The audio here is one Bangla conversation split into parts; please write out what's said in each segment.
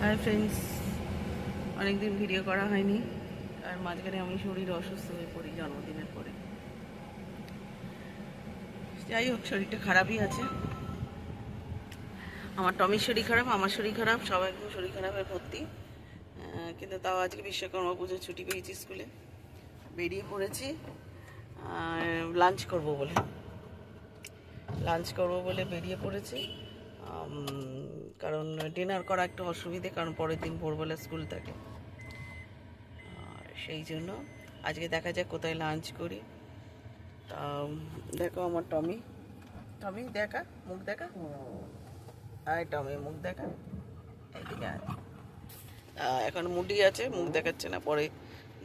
হাই ফ্রেন্ডস অনেকদিন ভিডিও করা হয়নি। আর মাঝখানে আমি শরীর অসুস্থ হয়ে পড়ি জন্মদিনের পরে। যাই হোক, শরীরটা খারাপই আছে। আমার টমির শরীর খারাপ, আমার শরীর খারাপ, সবাই একদম শরীর খারাপে ভর্তি। কিন্তু তাও আজকে বিশ্বকর্মা পুজোর ছুটি পেয়েছি স্কুলে। বেরিয়ে পড়েছি। লাঞ্চ করব বলে। লাঞ্চ করব বলে বেরিয়ে পড়েছি। কারণ ডিনার করা একটু অসুবিধে, কারণ পরের দিন ভোরবেলা স্কুল থাকে। সেই জন্য আজকে দেখা যাক কোথায় লাঞ্চ করি। তা দেখো আমার টমি। টমি, দেখা? মুখ দেখা? আয় টমি, মুখ দেখা। এইদিকে আয়। এখন মুডি আছে, মুখ দেখাচ্ছে না, পরে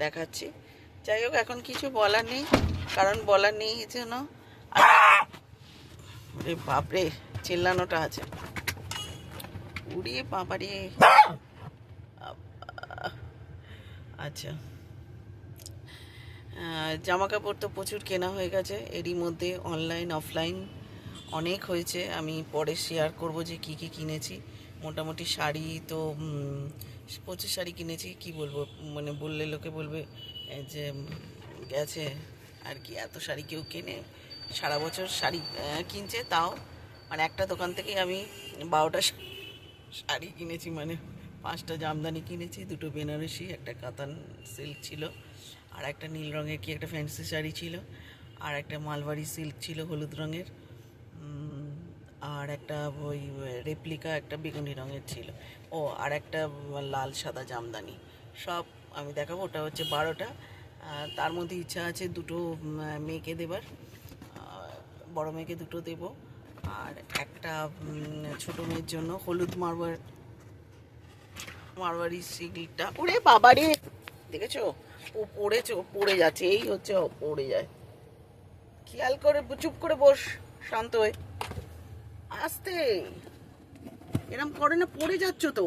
দেখাচ্ছি। যাই হোক, এখন কিছু বলার নেই, কারণ বলার নেই যেন বাপরে, চিল্লানোটা আছে। উড়িয়ে বাবারে। আচ্ছা। জামা কাপড় তো প্রচুর কেনা হয়ে গেছে। এরই মধ্যে অনলাইন অফলাইন অনেক হয়েছে। আমি পরে শেয়ার করব যে কি কি কিনেছি। মোটামুটি শাড়ি তো প্রচুর শাড়ি কিনেছি। কি বলব? মানে বললে লোকে বলবে যে, গেছে। আর কি, এত শাড়ি কেউ কেনে? সারা বছর শাড়ি কিনছে তাও। মানে একটা দোকান থেকে আমি বারোটা শাড়ি কিনেছি মানে পাঁচটা জামদানি কিনেছি, দুটো বেনারসি, একটা কাতান সিল্ক ছিল, আর একটা নীল রঙের কি একটা ফ্যান্সি শাড়ি ছিল, আর একটা মালবাড়ি সিল্ক ছিল হলুদ রঙের আর একটা ওই রেপ্লিকা একটা বেগুনি রঙের ছিল। ও, আর একটা লাল সাদা জামদানি। সব আমি দেখাবো, ওটা হচ্ছে বারোটা। তার মধ্যে ইচ্ছা আছে দুটো মেয়েকে দেবার। বড় মেয়েকে দুটো দেব। আর একটা ছোট মেয়ের জন্য হলুদ মারবার মারবাড়ি সিগিটা ওরে বাবারে দেখেছ? ও পড়েছে পড়ে যাচ্ছে। এই হচ্ছে পড়ে যায়। খেয়াল করে, চুপ করে বস, শান্ত হয়ে। আস্তে! এরম করে না, পড়ে যাচ্ছ তো।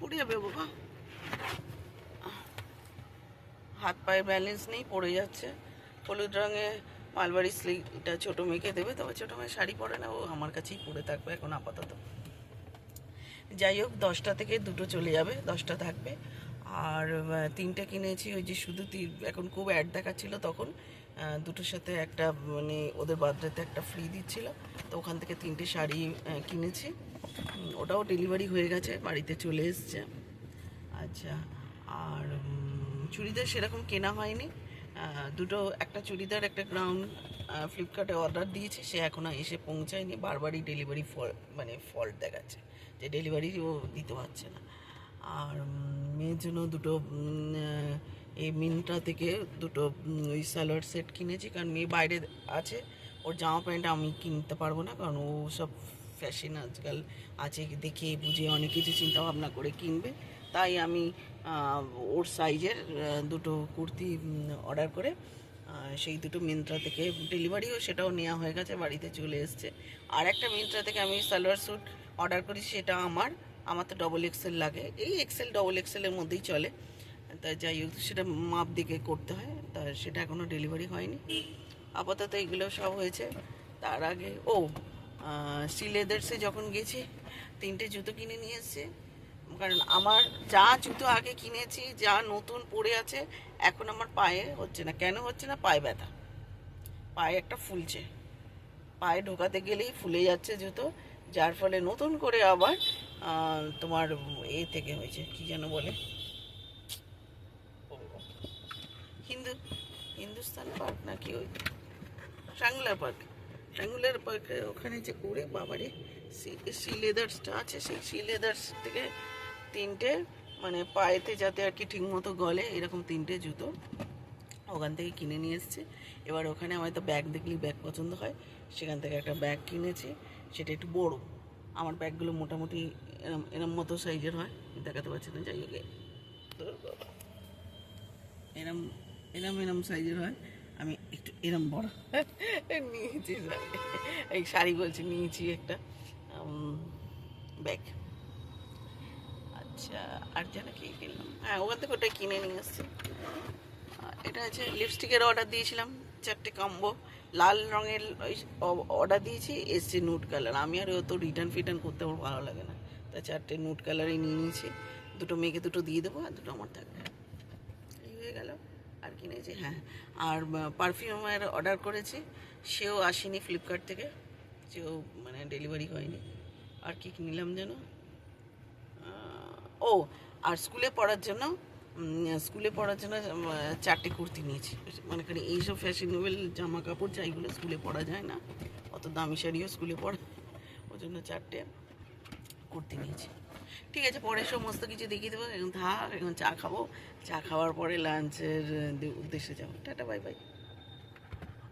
পড়ে যাবে বাবা। হাত পায়ে ব্যালেন্স নেই, পড়ে যাচ্ছে। হলুদ রঙে মালবাড়ি স্লিকটা ছোট মেয়েকে দেবে, তবে ছোটো মেয়ে শাড়ি পরে না, ও আমার কাছেই পরে থাকবে এখন আপাতত। যাই হোক, দশটা থেকে দুটো চলে যাবে, দশটা থাকবে। আর তিনটে কিনেছি, ওই যে শুধু এখন খুব অ্যাড দেখাচ্ছিল তখন দুটোর সাথে একটা মানে ওদের বার্থডেতে একটা ফ্রি দিচ্ছিল। তো ওখান থেকে তিনটে শাড়ি কিনেছি। ওটাও ডেলিভারি হয়ে গেছে, বাড়িতে চলে এসছে। আচ্ছা আর চুড়িদার সেরকম কেনা হয়নি। দুটো, একটা চুড়িদার, একটা গ্রাউন্ড ফ্লিপকার্টে অর্ডার দিয়েছে, সে এখনও এসে পৌঁছায়নি, বারবারই ডেলিভারি ফল মানে ফল্ট দেখাচ্ছে, যে ডেলিভারি ও দিতে পারছে না। আর মেয়ের জন্য দুটো এই মিন্ত্রা থেকে দুটো ওই সালোয়ার সেট কিনেছি, কারণ মেয়ে বাইরে আছে, ওর জামা প্যান্ট আমি কিনতে পারব না, কারণ ও সব ফ্যাশন আজকাল আছে, দেখে বুঝে অনেক কিছু চিন্তা ভাবনা করে কিনবে। তাই আমি ওর সাইজের দুটো কুর্তি অর্ডার করে। সেই দুটো মিন্ত্রা থেকে ডেলিভারিও সেটাও নেওয়া হয়ে গেছে, বাড়িতে চলে এসছে। আর একটা মিন্ত্রা থেকে আমি সালোয়ার স্যুট অর্ডার করেছি সেটা আমার। আমার তো ডবল এক্সেল লাগে। এই এক্সেল ডবল এক্সেলের মধ্যেই চলে। তা যাই হোক, সেটা মাপ দিকে করতে হয়। তা সেটা এখনও ডেলিভারি হয়নি। আপাতত এগুলো সব হয়েছে। তার আগে, ও সিলেদার্সে যখন গেছি, তিনটে জুতো কিনে নিয়ে এসেছি। কারণ আমার যা জুতো আগে কিনেছি, যা নতুন পড়ে আছে, এখন আমার পায়ে হচ্ছে না। কেন হচ্ছে না? পায়ে ব্যথা। পায়ে একটা ফুলছে। পায়ে ঢোকাতে গেলেই ফুলে যাচ্ছে জুতো। যার ফলে নতুন করে আবার তোমার এ থেকে হয়েছে, কি যেন বলে? হিন্দু, হিন্দুস্তান পার্ক নাকি ওই? সাংলার পার্ক। সাংলার পার্কে ওখানে যে করে বাবারে, সি লেদার্সটা আছে, সেই সি লেদার্স থেকে তিনটে মানে পায়েতে যাতে আর কি ঠিক মতো গলে, এরকম তিনটে জুতো ওখান থেকে কিনে নিয়ে এসেছি। এবার ওখানে আমার তো ব্যাগ দেখলেই ব্যাগ পছন্দ হয়। সেখান থেকে একটা ব্যাগ কিনেছি, সেটা একটু বড়। আমার ব্যাগগুলো মোটামুটি এরম এরম মতো সাইজের হয়। দেখাতে পারছি না, যাই হোক। এরম এরম এরম সাইজের হয়। আমি একটু এরম বড়। নিয়েছি, এই শাড়ি বলছি, নিয়েছি একটা ব্যাগ আচ্ছা আর যেন কি কিনলাম? হ্যাঁ ওখান থেকে ওটা কিনে নিয়ে এসছি এটা আছে লিপস্টিকের অর্ডার দিয়েছিলাম, চারটে কম্বো লাল রঙের অর্ডার দিয়েছি, এসছে নুট কালার আমি আর অত রিটার্ন ফিটার্ন করতে আমার ভালো লাগে না। তা চারটে নুট কালারই নিয়ে নিয়েছি। দুটো মেয়েকে দুটো দিয়ে দেবো আর দুটো আমার থাকবে। এই হয়ে গেল। আর কিনেছি হ্যাঁ। আর পারফিউমের অর্ডার করেছি। সেও আসেনি ফ্লিপকার্ট থেকে। সেও মানে ডেলিভারি হয়নি। আর কি নিলাম যেন? ও, আর স্কুলে পড়ার জন্য স্কুলে পড়ার জন্য চারটে কুর্তি নিয়েছি। মানে খালি এইসব ফ্যাশনেবল জামা কাপড় চাইগুলো স্কুলে পরা যায় না, অত দামি শাড়িও স্কুলে পড়া ওই জন্য চারটে কুর্তি নিয়েছি। ঠিক আছে, পরে সমস্ত কিছু দেখিয়ে দেবো। এখন থাক, এখন চা খাব। চা খাওয়ার পরে লাঞ্চের উদ্দেশ্যে যাব। Tata bye bye